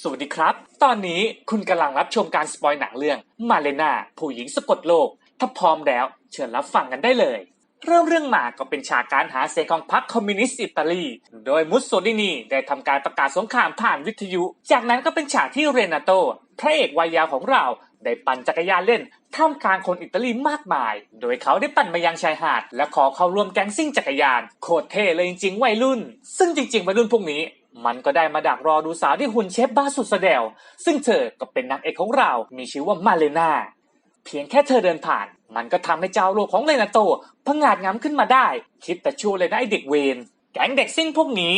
สวัสดีครับ ตอนนี้คุณกำลังรับชมการสปอยหนังเรื่องมาเลนาผู้หญิงสะกดโลก ถ้าพร้อมแล้ว เชิญรับฟังกันได้เลย เริ่มเรื่องมาก็เป็นฉากการหาเสียงของพรรคคอมมิวนิสต์อิตาลี โดยมุสโซลินีได้ทำการประกาศสงครามผ่านวิทยุ จากนั้นก็เป็นฉากที่เรนาโต พระเอกวัยยาวของเรา ได้ปั่นจักรยานเล่นท่ามกลางคนอิตาลีมากมาย โดยเขาได้ปั่นมายังชายหาด และขอเข้าร่วมแก๊งซิ่งจักรยาน โคตรเท่เลยจริงๆวัยรุ่น ซึ่งจริงๆวัยรุ่นพวกนี้ มันก็ได้มาดักรอดูสาวที่หุ่นเชฟบ้าสุดแสดว ซึ่งเธอก็เป็นนางเอกของเรา มีชื่อว่ามาเลนาเพียงแค่เธอเดินผ่าน มันก็ทำให้เจ้าโลกของเลนาโตผงาดงามขึ้นมาได้ คิดแต่ชั่วเลยนะไอเด็กเวนแก๊งเด็กซิ่งพวกนี้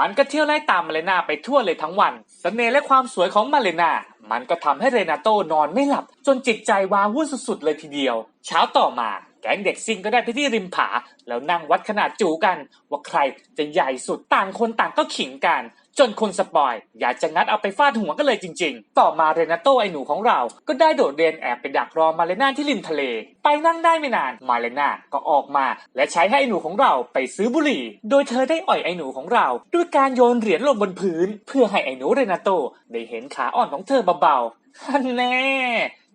มันก็เที่ยวไล่ตามมาเลนาไปทั่วเลยทั้งวันสเสน่ห์และความสวยของมาเลนามันก็ทำให้เรนาโตนอนไม่หลับ จนจิตใจวาวุ่นสุดๆเลยทีเดียว เช้าต่อมาแก๊งเด็กซิ่งก็ได้ไปที่ริมผา แล้วนั่งวัดขนาดจูกัน ว่าใครจะใหญ่สุดต่างคนต่างก็ขิงกัน จนคนสปอย อยากจะงัดเอาไปฟาดหัวกันเลยจริง ๆ ต่อมาเรนาโตไอหนูของเรา ก็ได้โดดเรียนแอบไปดักรอมาเลนาที่ริมทะเล ไปนั่งได้ไม่นานมาเลนาก็ออกมา และใช้ให้ไอหนูของเราไปซื้อบุหรี่ โดยเธอได้อ่อยไอหนูของเรา ด้วยการโยนเหรียญลงบนพื้น เพื่อให้ไอหนูเรนาโตได้เห็นขาอ่อนของเธอเบาๆฮันแน่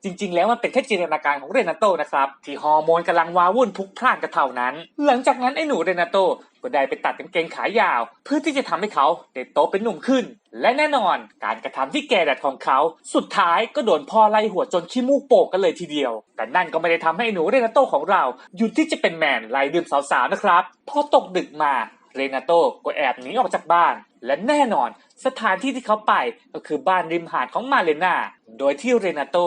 จริง ๆ แล้วมันเป็นแค่จินตนาการของเรนาโตนะครับที่ฮอร์โมนกำลังวาวุ่นพลุกพล่านกันเท่านั้น หลังจากนั้นไอ้หนูเรนาโตก็ได้ไปตัดกางเกงขายาว เพื่อที่จะทำให้เขาได้โตเป็นหนุ่มขึ้น และแน่นอนการกระทำที่แก่ดัดของเขา สุดท้ายก็โดนพ่อไล่หัวจนขี้มูกโปกกันเลยทีเดียว แต่นั่นก็ไม่ได้ทำให้ไอ้หนูเรนาโตของเราหยุดที่จะเป็นแมนไล่ดื่มสาวๆนะครับพอตกดึกมาเรนาโตก็แอบหนีออกจากบ้าน และแน่นอนสถานที่ที่เขาไปก็คือบ้านริมหาดของมาเลนาโดยที่เรนาโต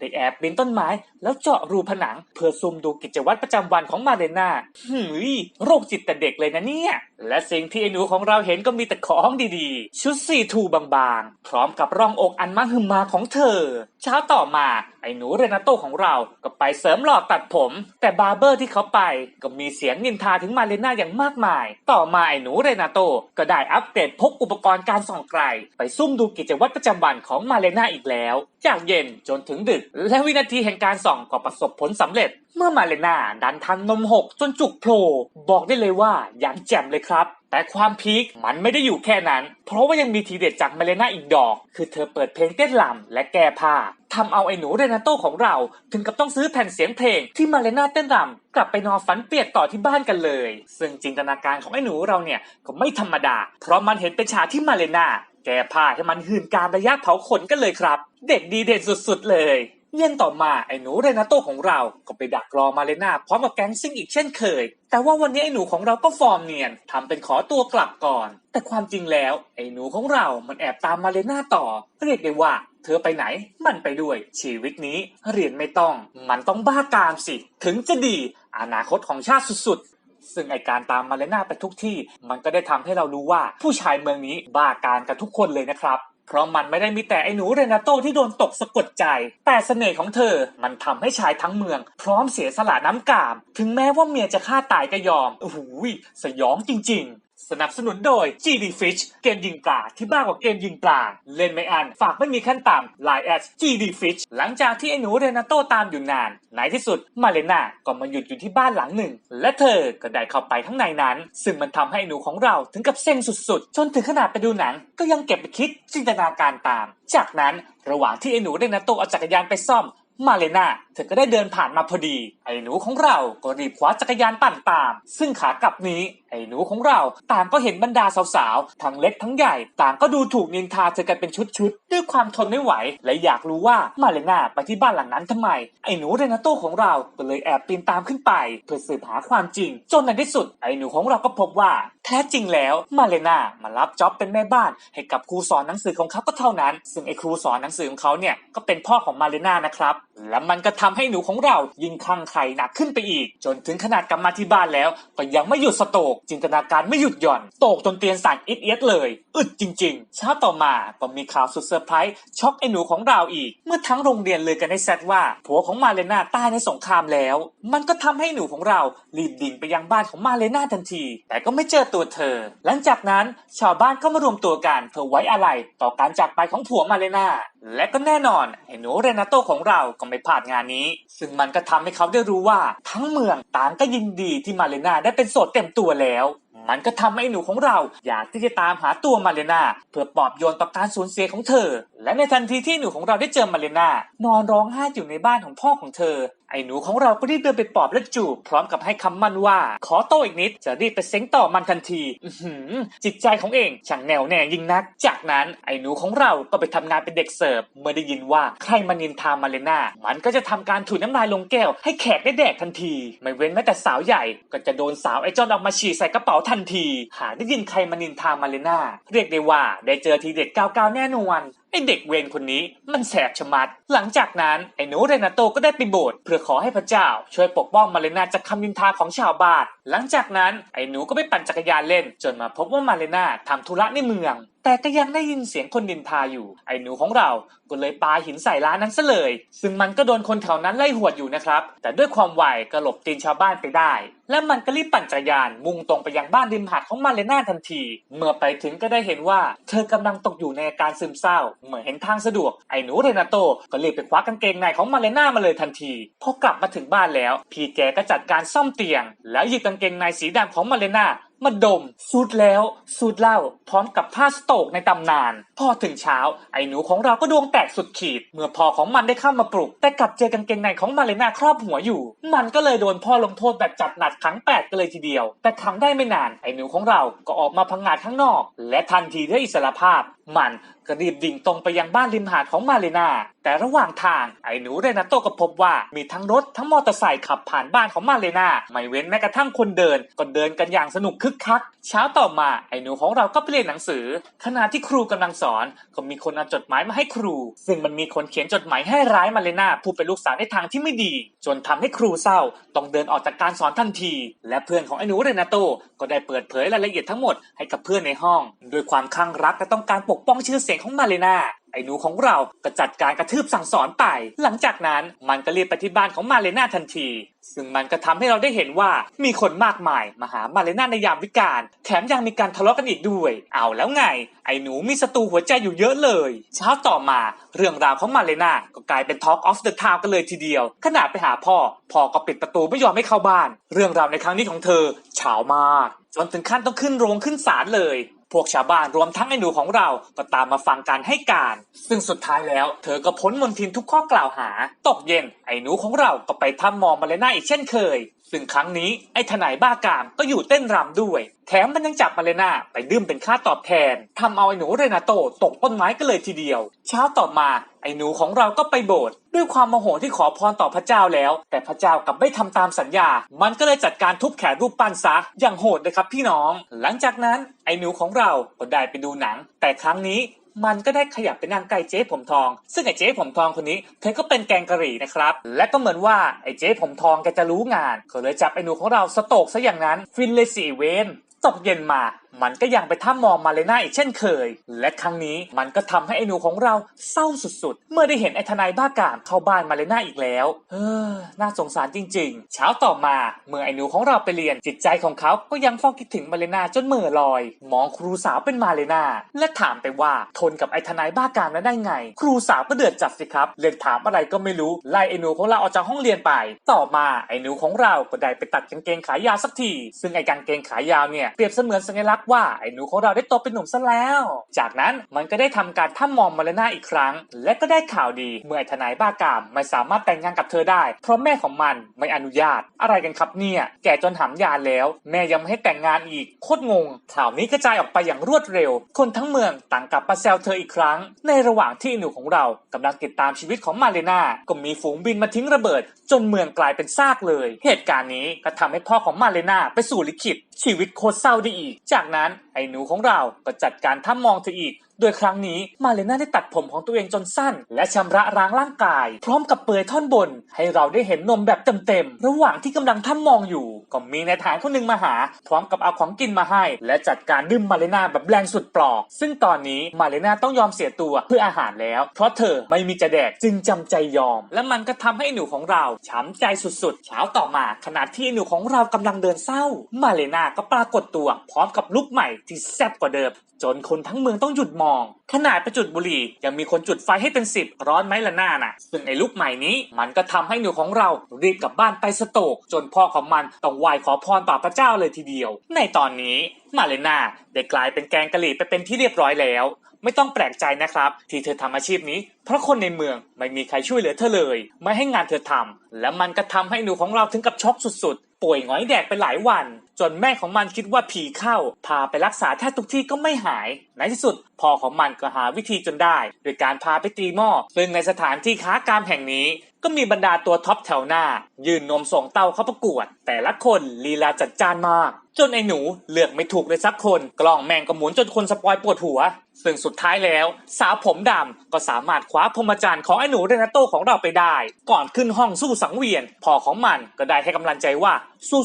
ได้แอบปีนต้นไม้ แล้วเจาะรูผนัง เพื่อซุ่มดูกิจวัตรประจำวันของมาเรนาหืยโรคจิตแต่เด็กเลยนะเนี่ย และสิ่งที่ไอ้หนูของเราเห็นก็มีแต่ของดีๆ ชุดสีทูบางๆ พร้อมกับร่องอกอันมหึมาของเธอ เช้าต่อมาไอ้หนูเรนาโตของเราก็ไปเสริมหล่อตัดผม แต่บาร์เบอร์ที่เขาไปก็มีเสียงนินทาถึงมาเลนาอย่างมากมาย ต่อมาไอ้หนูเรนาโตก็ได้อัปเกรดพกอุปกรณ์การส่องไกล ไปซุ่มดูกิจวัตรประจำวันของมาเลนาอีกแล้ว จากเย็นจนถึงดึก และวินาทีแห่งการส่องก็ประสบผลสำเร็จเมื่อมาเลนาดันทันนมหกจนจุกโผล่บอกได้เลยว่าอย่างแจ่มเลยครับ แต่ความพีคมันไม่ได้อยู่แค่นั้น เพราะว่ายังมีทีเด็ดจากมาเลนาอีกดอก คือเธอเปิดเพลงเต้นรำและแก้ผ้าทำเอาไอ้หนูเรนาโตของเรา ถึงกับต้องซื้อแผ่นเสียงเพลงที่มาเลนาเต้นรำกลับไปนอนฝันเปียกต่อที่บ้านกันเลย ซึ่งจินตนาการของไอ้หนูเราเนี่ยก็ไม่ธรรมดา เพราะมันเห็นเป็นฉากที่มาเลนาแก้ผ้าให้มันหื่นการระยะเผาขนกันเลยครับ เด็กดีเด่นสุดๆเลย เย็นต่อมาไอ้หนูเรนาโตของเราก็ไปดักรอมาเลนาพร้อมกับแก๊งซิ่งอีกเช่นเคย แต่ว่าวันนี้ไอ้หนูของเราก็ฟอร์มเนียนทำเป็นขอตัวกลับก่อน แต่ความจริงแล้วไอ้หนูของเรามันแอบตามมาเลนาต่อ เรียกได้ว่า เธอไปไหนมันไปด้วย ชีวิตนี้เรียนไม่ต้อง มันต้องบ้ากามสิ ถึงจะดี อนาคตของชาติสุดๆ ซึ่งไอการตามมาเลนาไปทุกที่ มันก็ได้ทำให้เรารู้ว่าผู้ชายเมืองนี้บ้าการกันทุกคนเลยนะครับ เพราะมันไม่ได้มีแต่ไอ้หนูเรนาโตที่โดนตกสะกดใจ แต่เสน่ห์ของเธอ มันทำให้ชายทั้งเมือง พร้อมเสียสละน้ำกาม ถึงแม้ว่าเมียจะฆ่าตายก็ยอมโอ้โหยสยองจริง สนับสนุนโดย GD Fish เกมยิงปลาที่บ้ากว่าเกมยิงปลา เล่นไม่อัน ฝากไม่มีขั้นต่ำ Line at GD Fish หลังจากที่ไอ้หนูเรนาโตตามอยู่นาน ในที่สุดมาเลนาก็มาหยุดอยู่ที่บ้านหลังหนึ่ง และเธอก็ได้เข้าไปข้างในนั้น ซึ่งมันทำให้ไอ้หนูของเราถึงกับเซ็งสุดๆ จนถึงขนาดไปดูหนัง ก็ยังเก็บไปคิดจินตนาการตาม จากนั้นระหว่างที่ไอ้หนูเรนาโตเอาจักรยานไปซ่อมมาเลนาเธอก็ได้เดินผ่านมาพอดี ไอ้หนูของเราก็รีบคว้าจักรยานปั่นตาม ซึ่งขากลับนี้ ไอ้หนูของเราต่างก็เห็นบรรดาสาวๆ ทั้งเล็กทั้งใหญ่ ต่างก็ดูถูกนินทาเธอกันเป็นชุดๆ ด้วยความทนไม่ไหว และอยากรู้ว่ามาเลนาไปที่บ้านหลังนั้นทำไม ไอ้หนูเรนาโตของเราก็เลยแอบปีนตามขึ้นไป เพื่อสืบหาความจริง จนในที่สุด ไอ้หนูของเราก็พบว่า แท้จริงแล้วมาเลนามารับจ็อบเป็นแม่บ้าน ให้กับครูสอนหนังสือของเขาก็เท่านั้น ซึ่งไอ้ครูสอนหนังสือของเขาเนี่ยก็เป็นพ่อของมาเลนานะครับ และมันก็ทำให้หนูของเรายิ่งคลั่งไคล้หนักขึ้นไปอีก จนถึงขนาดกลับมาที่บ้านแล้ว ก็ยังไม่หยุดสโตก จินตนาการไม่หยุดหย่อน โตกจนเตียนสั่นอิดเอียดเลย อึดจริงๆเช้าต่อมาก็มีข่าวสุดเซอร์ไพรส์ช็อกไอ้หนูของเราอีก เมื่อทั้งโรงเรียนเลยกันได้แซดว่าผัวของมาเลนาตายในสงครามแล้ว มันก็ทำให้หนูของเรารีบดิ่งไปยังบ้านของมาเลนาทันที แต่ก็ไม่เจอตัวเธอ หลังจากนั้นชาวบ้านก็มารวมตัวกันเพื่อไว้อาลัยต่อการจากไปของผัวมาเลนาและก็แน่นอนไอ้หนูเรนาโตของเราก็ไม่พลาดงานนี้ ซึ่งมันก็ทำให้เขาได้รู้ว่าทั้งเมืองต่างก็ยินดีที่มาเลนาได้เป็นโสดเต็มตัวแล้ว มันก็ทำให้หนูของเราอยากที่จะตามหาตัวมาเลนาเพื่อปลอบโยนต่อการสูญเสียของเธอ และในทันทีที่หนูของเราได้เจอมาเลนานอนร้องไห้อยู่ในบ้านของพ่อของเธอ ไอ้หนูของเราก็รีบเดินไปปอบและจูบพร้อมกับให้คำมั่นว่า ขอโตอีกนิดจะรีบไปเซ้งต่อมันทันทีอือหือจิตใจของเองช่างแน่วแน่ยิ่งนัก จากนั้นไอ้หนูของเราก็ไปทำงานเป็นเด็กเสิร์ฟเมื่อได้ยินว่าใครมานินทามาเลนามันก็จะทำการถุยน้ำลายลงแก้ว ให้แขกได้แดกทันที ไม่เว้นแม้แต่สาวใหญ่ ก็จะโดนสาวไอ้จอนออกมาฉี่ใส่กระเป๋าทันที หากได้ยินใครมานินทามาเลนาเรียกได้ว่าได้เจอทีเด็ดก้าวๆแน่นอน ไอเด็กเวรคนนี้มันแสบชะมัด หลังจากนั้นไอหนูเรนาโตก็ได้ไปโบสถ์เพื่อขอให้พระเจ้า ช่วยปกป้องมาเลนาจากคำนินทาของชาวบ้าน หลังจากนั้นไอหนูก็ไปปั่นจักรยานเล่น จนมาพบว่ามาเลนาทำธุระในเมือง แต่ก็ยังได้ยินเสียงคนนินทาอยู่ ไอ้หนูของเราก็เลยปาหินใส่ร้านนั้นซะเลย ซึ่งมันก็โดนคนแถวนั้นไล่หวดอยู่นะครับ แต่ด้วยความไวก็หลบตีนชาวบ้านไปได้ และมันก็รีบปั่นจักรยาน มุ่งตรงไปยังบ้านริมหาดของมาเลนาทันที เมื่อไปถึงก็ได้เห็นว่า เธอกำลังตกอยู่ในอาการซึมเศร้าเมื่อเห็นทางสะดวก ไอ้หนูเรนาโตก็รีบไปคว้ากางเกงในของมาเลนามาเลยทันที พอกลับมาถึงบ้านแล้ว พี่แกก็จัดการซ่อมเตียง แล้วหยิบกางเกงในสีดำของมาเลนา มาดมสูดแล้วสูดเล่า พร้อมกับผ้าสโตกในตำนาน พอถึงเช้า ไอ้หนูของเราก็ดวงแตกสุดขีด เมื่อพ่อของมันได้เข้ามาปลุก แต่กลับเจอกางเกงในของมาเลนาครอบหัวอยู่ มันก็เลยโดนพ่อลงโทษแบบจัดหนักครั้งแปดกันเลยทีเดียว แต่ครั้งได้ไม่นาน ไอ้หนูของเราก็ออกมาพังงาดข้างนอก และทันทีได้อิสรภาพ มันก็รีบดิ่งตรงไปยังบ้านริมหาดของมาเลนาแต่ระหว่างทางไอ้หนูเรนาโตก็พบว่ามีทั้งรถทั้งมอเตอร์ไซค์ขับผ่านบ้านของมาเลนาไม่เว้นแม้กระทั่งคนเดิน ก็เดินกันอย่างสนุกคึกคัก เช้าต่อมาไอ้หนูของเราก็ไปเรียนหนังสือ ขณะที่ครูกำลังสอนก็มีคนเอาจดหมายมาให้ครู ซึ่งมันมีคนเขียนจดหมายให้ร้ายมาเลนาผู้เป็นลูกสาวในทางที่ไม่ดี จนทำให้ครูเศร้าต้องเดินออกจากการสอนทันที และเพื่อนของไอ้หนูเรนาโตก็ได้เปิดเผยรายละเอียดทั้งหมดให้กับเพื่อนในห้อง ด้วยความคลั่งรักและต้องการปกป้องชื่อเสียงของมาเลนา ไอ้หนูของเราก็จัดการกระทืบสั่งสอนไป หลังจากนั้นมันก็รีบไปที่บ้านของมาเลนาทันที ซึ่งมันก็ทำให้เราได้เห็นว่ามีคนมากมายมาหามาเลนาในยามวิกาลแถมยังมีการทะเลาะกันอีกด้วย เอาแล้วไง ไอ้หนูมีศัตรูหัวใจอยู่เยอะเลย เช้าต่อมาเรื่องราวของมาเลนาก็กลายเป็น Talk of the Town กันเลยทีเดียว ขนาดไปหาพ่อ พ่อก็ปิดประตูไม่ยอมให้เข้าบ้าน เรื่องราวในครั้งนี้ของเธอเฉามากจนถึงขั้นต้องขึ้นโรงขึ้นศาลเลย พวกชาวบ้านรวมทั้งไอ้หนูของเราก็ตามมาฟังการให้การ ซึ่งสุดท้ายแล้ว เธอก็พ้นมนทินทุกข้อกล่าวหา ตกเย็นไอ้หนูของเราก็ไปทำมองมาเลน่าอีกเช่นเคย ซึ่งครั้งนี้ไอ้ทนายบ้ากามก็อยู่เต้นรำด้วย แถมมันยังจับมาเลนาไปดื่มเป็นค่าตอบแทนทำเอาไอ้หนูเรนาโตตกต้นไม้กันเลยทีเดียว เช้าต่อมาไอ้หนูของเราก็ไปโบสถ์ด้วยความโมโหที่ขอพรต่อพระเจ้าแล้ว แต่พระเจ้ากลับไม่ทำตามสัญญา มันก็เลยจัดการทุบแขนรูปปั้นซะอย่างโหดเลยครับพี่น้อง หลังจากนั้นไอ้หนูของเราก็ได้ไปดูหนัง แต่ครั้งนี้ มันก็ได้ขยับไปนั่งใกล้เจ๊ผมทอง ซึ่งไอ้เจ๊ผมทองคนนี้เธอก็เป็นแกงกะหรี่นะครับ และก็เหมือนว่าไอ้เจ๊ผมทองแกจะรู้งานก็เลยจับไอ้หนูของเราสโตกซะอย่างนั้นฟินเลยสี่เวนตกเย็นมามันก็ยังไปท่ามองมาเลน่าอีกเช่นเคย และครั้งนี้มันก็ทำให้ไอ้หนูของเราเศร้าสุดๆ เมื่อได้เห็นไอ้ทนายบ้ากามเข้าบ้านมาเลน่าอีกแล้วเออน่าสงสารจริง ๆ เช้าต่อมาเมื่อไอ้หนูของเราไปเรียนจิตใจของเขาก็ยังเฝ้าคิดถึงมาเลน่าจนเหม่อลอย มองครูสาวเป็นมาเลน่าและถามไปว่าทนกับไอ้ทนายบ้ากามนั้นได้ไง ครูสาวก็เดือดจัดสิครับเรียนถามอะไรก็ไม่รู้ไล่ไอ้หนูของเราออกจากห้องเรียนไป ต่อมาไอ้หนูของเราก็ได้ไปตัดกางเกงขายาวสักที ซึ่งไอ้กางเกงขายาวเนี่ยเปรียบเสมือนสัญลักษณ์ว่าไอ้หนูของเราได้โตเป็นหนุ่มซะแล้ว จากนั้นมันก็ได้ทำการท่ามองมาเลน่าอีกครั้ง และก็ได้ข่าวดีเมื่อไอ้ทนายบ้ากามไม่สามารถแต่งงานกับเธอได้ เพราะแม่ของมันไม่อนุญาต อะไรกันครับเนี่ย แก่จนหำยานแล้ว แม่ยังไม่ให้แต่งงานอีกโคตรงง ข่าวนี้กระจายออกไปอย่างรวดเร็ว คนทั้งเมืองต่างกลับมาแซวเธออีกครั้ง ในระหว่างที่หนูของเรากำลังติดตามชีวิตของมาเลนาก็มีฝูงบินมาทิ้งระเบิด จนเมืองกลายเป็นซากเลย เหตุการณ์นี้ก็ทำให้พ่อของมาเลนาไปสู่ลิขิตชีวิตโคตรเศร้าได้อีก จากนั้นไอ้หนูของเราก็จัดการท่ามองเธออีก โดยครั้งนี้มาเลน่าได้ตัดผมของตัวเองจนสั้น และชำระล้างร่างกาย พร้อมกับเปลือยท่อนบน ให้เราได้เห็นนมแบบเต็มๆ ระหว่างที่กำลังท่ามองอยู่ ก็มีนายทหารคนหนึ่งมาหา พร้อมกับเอาของกินมาให้ และจัดการดื่มมาเลน่าแบบแรงสุดปลอก ซึ่งตอนนี้มาเลน่าต้องยอมเสียตัวเพื่ออาหารแล้ว เพราะเธอไม่มีจะแดกจึงจำใจยอม และมันก็ทำให้หนูของเราช้ำใจสุดๆ เช้าต่อมาขณะที่หนูของเรากำลังเดินเศร้า มาเลน่าก็ปรากฏตัว พร้อมกับลุกใหม่ที่แซ่บกว่าเดิม จนคนทั้งเมืองต้องหยุดมอง ขนาดไปจุดบุหรี่ยังมีคนจุดไฟให้เป็นสิบร้อนไหมล่ะหน้าน่ะ ซึ่งไอ้ลูกใหม่นี้ มันก็ทำให้หนูของเรารีบกลับบ้านไปสโตก จนพ่อของมันต้องไหว้ขอพรต่อพระเจ้าเลยทีเดียว ในตอนนี้มาเลนาได้กลายเป็นแกงกะหรี่ไปเป็นที่เรียบร้อยแล้ว ไม่ต้องแปลกใจนะครับ ที่เธอทำอาชีพนี้ เพราะคนในเมืองไม่มีใครช่วยเหลือเธอเลย ไม่ให้งานเธอทำและมันก็ทำให้หนูของเราถึงกับช็อกสุดๆ ป่วยหงอยแดกไปหลายวัน จนแม่ของมันคิดว่าผีเข้า พาไปรักษาแทบทุกที่ก็ไม่หายในที่สุดพ่อของมันก็หาวิธีจนได้ โดยการพาไปตีหม้อซึ่งในสถานที่ค้ากามแห่งนี้ ก็มีบรรดาตัวท็อปแถวหน้า ยืนนมส่งเต้าเข้าประกวด แต่ละคนลีลาจัดจ้านมาก จนไอ้หนูเลือกไม่ถูกเลยสักคน กล้องแม่งก็หมุนจนคนสปอยปวดหัว ซึ่งสุดท้ายแล้ว สาวผมดำก็สามารถคว้าพรมจรรย์ของไอ้หนูเรนาโตของเราไปได้ ก่อนขึ้นห้องสู้สังเวียนพ่อของมันก็ได้ให้กำลังใจว่า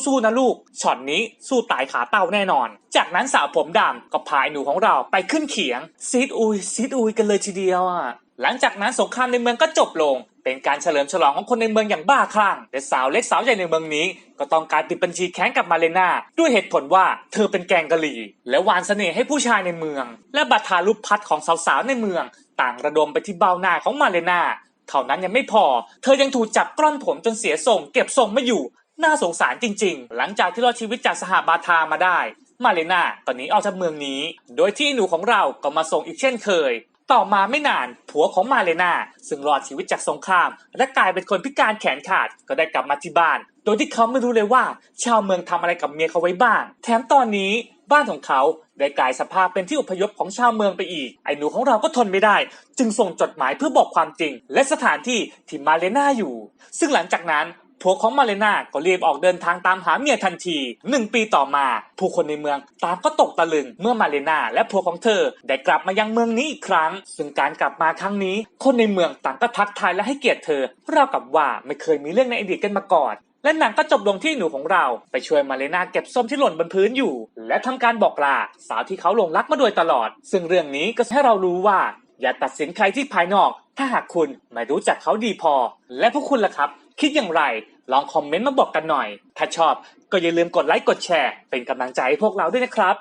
สู้ๆนะลูกช็อตนี้สู้ตายขาเต้าแน่นอน จากนั้นสาวผมดำก็พาไอ้หนูของเราไปขึ้นเขียงซีดอุยซีดอุยกันเลยทีเดียวอะหลังจากนั้นสงครามในเมืองก็จบลง เป็นการเฉลิมฉลองของคนในเมืองอย่างบ้าคลั่งแต่สาวเล็กสาวใหญ่ในเมืองนี้ ก็ต้องการติดบัญชีแข้งกับมาเลนาด้วยเหตุผลว่าเธอเป็นแกงกะหรี่ และหวานเสน่ห์ให้ผู้ชายในเมือง และบัตรทารุพัดของสาวๆในเมือง ต่างระดมไปที่เบ้าหน้าของมาเลนาเท่านั้นยังไม่พอ เธอยังถูกจับกล้อนผมจนเสียทรง เก็บทรงไม่อยู่ น่าสงสารจริง ๆ หลังจากที่รอดชีวิตจากสหบาทามาได้ มาเลนาตอนนี้ออกจากเมืองนี้ โดยที่หนูของเราก็มาส่งอีกเช่นเคย ต่อมาไม่นานผัวของมาเลนาซึ่งรอดชีวิตจากสงคราม และกลายเป็นคนพิการแขนขาดก็ได้กลับมาที่บ้าน โดยที่เขาไม่รู้เลยว่า ชาวเมืองทำอะไรกับเมียเขาไว้บ้าง แถมตอนนี้บ้านของเขาได้กลายสภาพเป็นที่อพยพของชาวเมืองไปอีก ไอ้หนูของเราก็ทนไม่ได้ จึงส่งจดหมายเพื่อบอกความจริง และสถานที่ที่มาเลนาอยู่ ซึ่งหลังจากนั้น ผัวของมาเลนาก็รีบออกเดินทางตามหาเมียทันทีหนึ่งปีต่อมา ผู้คนในเมืองต่างก็ตกตะลึงเมื่อมาเลนาและผัวของเธอได้กลับมายังเมืองนี้อีกครั้ง ซึ่งการกลับมาครั้งนี้ คนในเมืองต่างก็ทักทายและให้เกียรติเธอราวกับว่าไม่เคยมีเรื่องในอดีตกันมาก่อนและหนังก็จบลงที่หนูของเรา ไปช่วยมาเลนาเก็บส้มที่หล่นบนพื้นอยู่ และทำการบอกลาสาวที่เขาหลงรักมาโดยตลอด ซึ่งเรื่องนี้ก็ให้เรารู้ว่า อย่าตัดสินใครที่ภายนอก ถ้าหากคุณไม่รู้จักเขาดีพอ และพวกคุณล่ะครับ คิดอย่างไร ลองคอมเมนต์มาบอกกันหน่อย ถ้าชอบก็อย่าลืมกดไลค์กดแชร์ เป็นกำลังใจให้พวกเราด้วยนะครับ